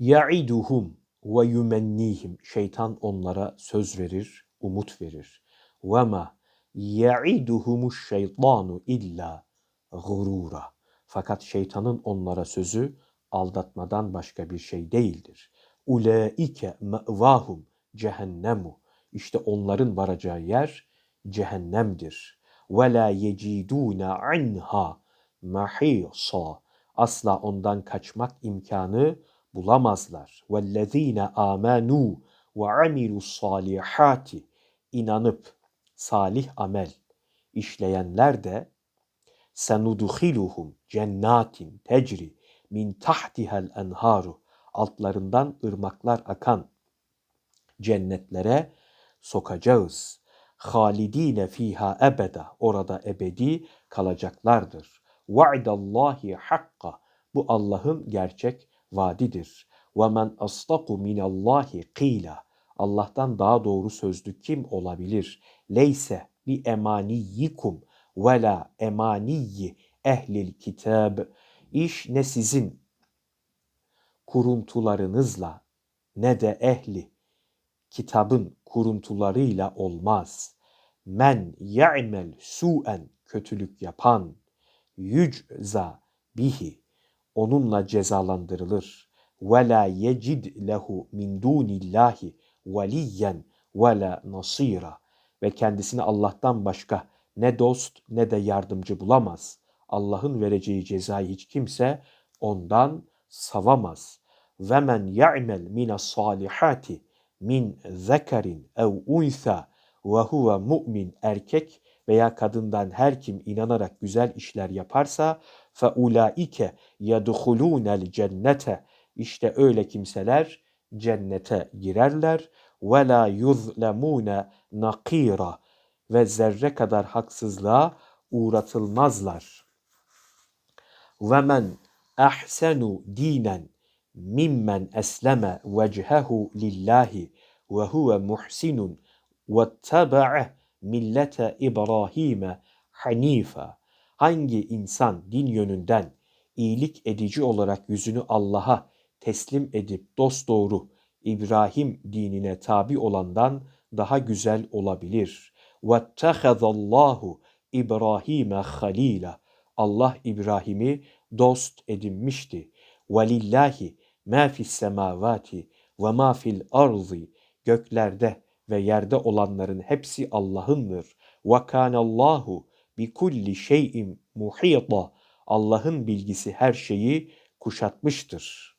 Ya'iduhum ve yumennihim. Şeytan onlara söz verir, umut verir. Ve ma ya'iduhumuş şeytanu illa gurura. Fakat şeytanın onlara sözü aldatmadan başka bir şey değildir. Ulaike me'vahum cehennemu. İşte onların varacağı yer cehennemdir. Ve la yecidune anha mahisa. Asla ondan kaçmak imkanı bulamazlar. Amenu ve amilus salihati. İnanıp salih amel işleyenler de senudhiluhum cennatin tecri min tahtihel enharu altlarından ırmaklar akan cennetlere sokacağız. Halidine fiha ebeda orada ebedi kalacaklardır. Va'dallahi hakka bu Allah'ın gerçek vaadidir. Ve men astaku minallahi qila Allah'tan daha doğru sözlü kim olabilir? Leyse bi emaniyikum ve la emaniyyi ehlil kitab. İş ne sizin kuruntularınızla ne de ehli kitabın kuruntularıyla olmaz. Men ya'mel su'en kötülük yapan yücza bihi onunla cezalandırılır. Ve la yecid lehu min dunillahi veliyen ve la nasira ve kendisine Allah'tan başka ne dost ne de yardımcı bulamaz. Allah'ın vereceği cezayı hiç kimse ondan savamaz. Ve men ya'mel min salihati min zekerin ev unsa ve erkek veya kadından her kim inanarak güzel işler yaparsa fe ulaike yedhulunel cennete işte öyle kimseler cennete girerler ve la yuzlemune nakira ve zerre kadar haksızlığa uğratılmazlar. Ve men ahsenu dinen mimmen esleme vechehu lillahi ve huve muhsinun ve taba'a millete İbrahim'e hanifa Hangi insan din yönünden iyilik edici olarak yüzünü Allah'a teslim edip dosdoğru İbrahim dinine tabi olandan daha güzel olabilir. وَاتَّخَذَ اللّٰهُ İbrahim'e halila. Allah İbrahim'i dost edinmişti. وَلِلَّهِ مَا فِي السَّمَاوَاتِ وَمَا فِي الْأَرْضِ Göklerde ve yerde olanların hepsi Allah'ındır. وَكَانَ bi kulli şey'in muhita. Allah'ın bilgisi her şeyi kuşatmıştır.